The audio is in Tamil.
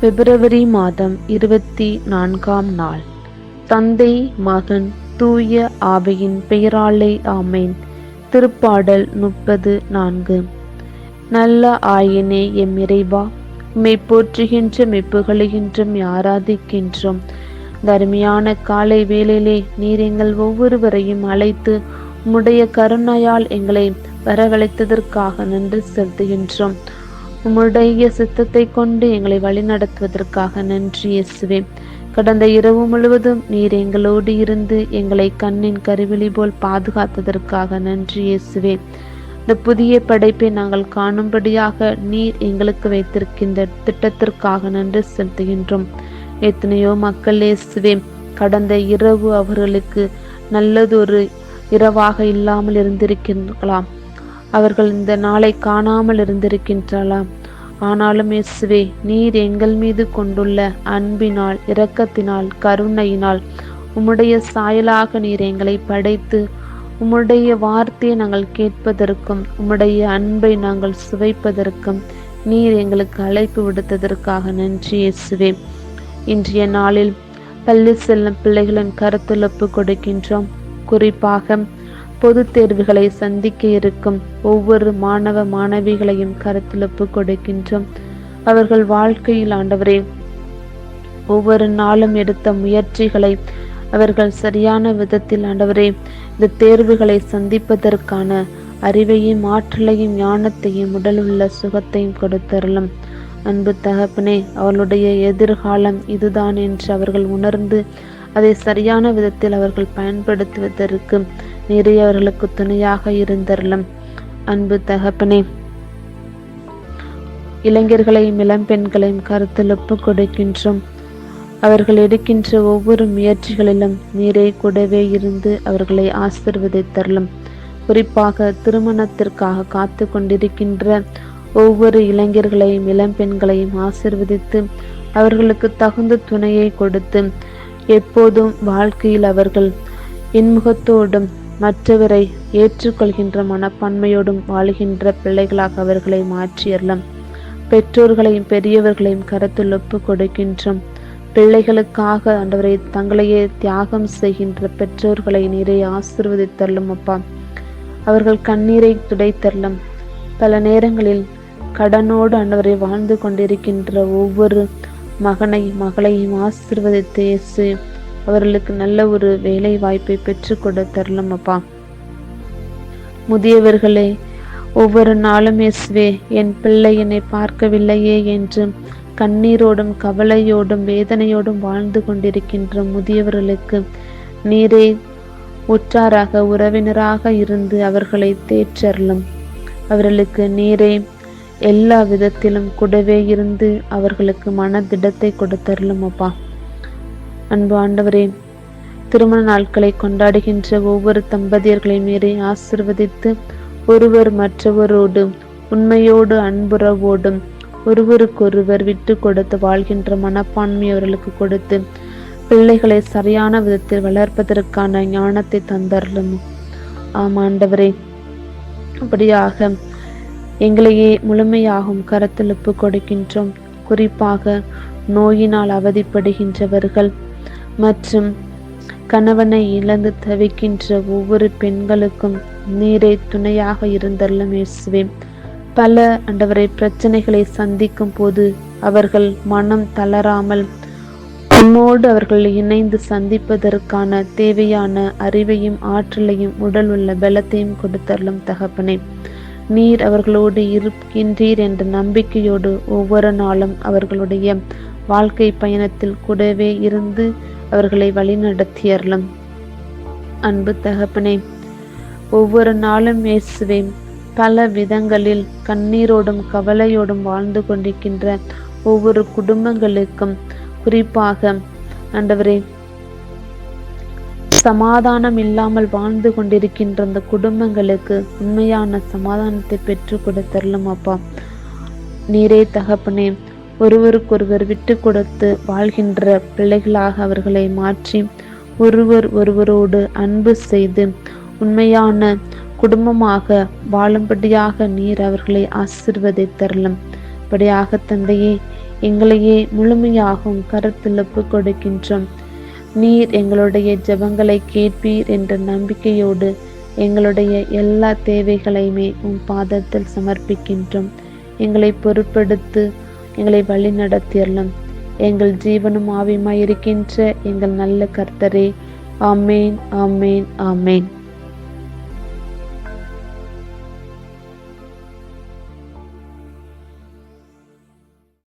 பிப்ரவரி மாதம் இருபத்தி நான்காம் நாள். தந்தை மகன் தூய ஆவையின் பெயராலே ஆமேன். திருப்பாடல் முப்பது நான்கு. நல்ல ஆயனே எம் இறைவா உம்மை போற்றுகின்ற மெப்புகழுகின்றும் ஆராதிக்கின்றோம். தருமையான காலை வேளையிலே நீர் எங்கள் ஒவ்வொருவரையும் அழைத்து உம்முடைய கருணையால் எங்களை வரவழைத்ததற்காக நன்றி செலுத்துகின்றோம். உம்முடைய சித்தத்தை கொண்டு எங்களை வழிநடத்துவதற்காக நன்றி இயேசுவே. கடந்த இரவு முழுவதும் நீர் எங்களோடு இருந்து எங்களை கண்ணின் கருவிழி போல் பாதுகாத்ததற்காக நன்றி இயேசுவே. இந்த புதிய படைப்பை நாங்கள் காணும்படியாக நீர் எங்களுக்கு வைத்திருக்கின்ற திட்டத்திற்காக நன்றி செலுத்துகின்றோம். எத்தனையோ மக்கள் இயேசுவே கடந்த இரவு அவர்களுக்கு நல்லதொரு இரவாக இல்லாமல் இருந்திருக்கிறார்களாம் அவர்கள் இந்த நாளை காணாமல் இருந்திருக்கின்றலாம். ஆனாலும் இயேசுவே நீர் எங்கள் மீது கொண்டுள்ள அன்பினால் இரக்கத்தினால் கருணையினால் உம்முடைய சாயலாக நீர் எங்களை படைத்து உம்முடைய வார்த்தையை நாங்கள் கேட்பதற்கும் உம்முடைய அன்பை நாங்கள் சுவைப்பதற்கும் நீர் எங்களுக்கு அழைப்பு விடுத்ததற்காக நன்றி இயேசுவே. இன்றைய நாளில் பள்ளி செல்லும் பிள்ளைகளின் கருத்துழப்பு கொடுக்கின்றோம். குறிப்பாக பொது தேர்வுகளை சந்திக்க இருக்கும் ஒவ்வொரு மாணவ மாணவிகளையும் கருத்திலப்பு கொடுக்கின்றோம். அவர்கள் வாழ்க்கையில் ஆண்டவரே ஒவ்வொரு நாளும் எடுத்த முயற்சிகளை அவர்கள் சரியான விதத்தில் ஆண்டவரே இந்த தேர்வுகளை சந்திப்பதற்கான அறிவையும் ஆற்றலையும் ஞானத்தையும் உடலுள்ள சுகத்தையும் கொடுத்தரலும் அன்பு தகப்பனே அவளுடைய எதிர்காலம் இதுதான் என்று அவர்கள் உணர்ந்து அதை சரியான விதத்தில் அவர்கள் பயன்படுத்துவதற்கு நிறையவர்களுக்கு துணையாக இருந்தரலும் அன்பு தகப்பனே. இளைஞர்களையும் இளம்பெண்களையும் கருத்தில் ஒப்பு கொடுக்கின்றோம். அவர்கள் எடுக்கின்ற ஒவ்வொரு முயற்சிகளிலும் நீரை கூடவே இருந்து அவர்களை ஆசிர்வதித்தரலும் குறிப்பாக திருமணத்திற்காக காத்து கொண்டிருக்கின்ற ஒவ்வொரு இளைஞர்களையும் இளம்பெண்களையும் ஆசிர்வதித்து அவர்களுக்கு தகுந்த துணையை கொடுத்து எப்போதும் வாழ்க்கையில் அவர்கள் இன்முகத்தோடும் மற்றவரை ஏற்றுக்கொள்கின்ற மனப்பான்மையோடும் வாழ்கின்ற பிள்ளைகளாக அவர்களை மாற்றியறலாம் பெற்றோர்களையும் பெரியவர்களையும் கருத்தில் ஒப்பு கொடுக்கின்றோம். பிள்ளைகளுக்காக ஆண்டவரை தங்களையே தியாகம் செய்கின்ற பெற்றோர்களை நீரை ஆசிர்வதித்தரலும் அப்பா. அவர்கள் கண்ணீரை துடைத்தரலும் பல நேரங்களில் கடனோடு ஆண்டவரை வாழ்ந்து கொண்டிருக்கின்ற ஒவ்வொரு மகனை மகளையும் ஆசிர்வதித்து இயேசு அவர்களுக்கு நல்ல ஒரு வேலை வாய்ப்பை பெற்று கொடுத்தரலும் அப்பா. முதியவர்களே ஒவ்வொரு நாளும் எஸ்வே என் பிள்ளை என்னை பார்க்கவில்லையே என்று கண்ணீரோடும் கவலையோடும் வேதனையோடும் வாழ்ந்து கொண்டிருக்கின்ற முதியவர்களுக்கு நீரே உற்றாராக உறவினராக இருந்து அவர்களை தேற்றரலும் அவர்களுக்கு நீரே எல்லா விதத்திலும் கூடவே இருந்து அவர்களுக்கு மனதிடத்தை கொடுத்தரலும் அப்பா. அன்பு ஆண்டவரே திருமண நாட்களை கொண்டாடுகின்ற ஒவ்வொரு தம்பதியர்களை மீறி ஆசிர்வதித்து ஒருவர் மற்றவரோடு உண்மையோடு அன்புறவோடும் ஒருவருக்கொருவர் விட்டு கொடுத்து வாழ்கின்ற மனப்பான்மை அவர்களுக்கு கொடுத்து பிள்ளைகளை சரியான விதத்தில் வளர்ப்பதற்கான ஞானத்தை தந்தரலும். ஆமாண்டவரே அப்படியாக எங்களையே முழுமையாகும் கரத்தில் ஒப்பு கொடுக்கின்றோம். குறிப்பாக நோயினால் அவதிப்படுகின்றவர்கள் மற்றும் கணவனை இழந்து தவிக்கின்ற ஒவ்வொரு பெண்களுக்கும் நீரை துணையாக இருந்தல்லும் இயேசுவே. பல அண்டவரை பிரச்சனைகளை சந்திக்கும் போது அவர்கள் மனம் தளராமல் உன்னோடு அவர்கள் இணைந்து சந்திப்பதற்கான தேவையான அறிவையும் ஆற்றலையும் உடல் உள்ள பலத்தையும் கொடுத்தரலும் தகப்பனே. நீர் அவர்களோடு இருக்கின்றீர் என்ற நம்பிக்கையோடு ஒவ்வொரு நாளும் அவர்களுடைய வாழ்க்கை பயணத்தில் கூடவே இருந்து அவர்களை வழிநடத்தியறலும் அன்பு தகப்பனே ஒவ்வொரு நாளும் இயேசுவே பல விதங்களில் கண்ணீரோடும் கவலையோடும் வாழ்ந்து கொண்டிருக்கின்ற ஒவ்வொரு குடும்பங்களுக்கும் குறிப்பாக ஆண்டவரே சமாதானம் இல்லாமல் வாழ்ந்து கொண்டிருக்கின்ற அந்த குடும்பங்களுக்கு உண்மையான சமாதானத்தை பெற்று கொடுத்தரலும் அப்பா. நீரே தகப்பனே ஒருவருக்கொருவர் விட்டு கொடுத்து வாழ்கின்ற பிள்ளைகளாக அவர்களை மாற்றி ஒருவர் ஒருவரோடு அன்பு செய்து உண்மையான குடும்பமாக வாழும்படியாக நீர் அவர்களை ஆசிர்வதித்தரலும் இப்படியாக தந்தையே எங்களையே முழுமையாகவும் கருத்தில் ஒப்பு கொடுக்கின்றோம். நீர் எங்களுடைய ஜபங்களை கேட்பீர் என்ற நம்பிக்கையோடு எங்களுடைய எல்லா தேவைகளையுமே உன் பாதத்தில் சமர்ப்பிக்கின்றோம். எங்களை பொருட்படுத்து எங்களை வழி நடத்தியறலும் எங்கள் ஜீவனும் ஆவியுமாய் இருக்கின்ற எங்கள் நல்ல கர்த்தரே. ஆமேன் ஆமேன் ஆமேன்.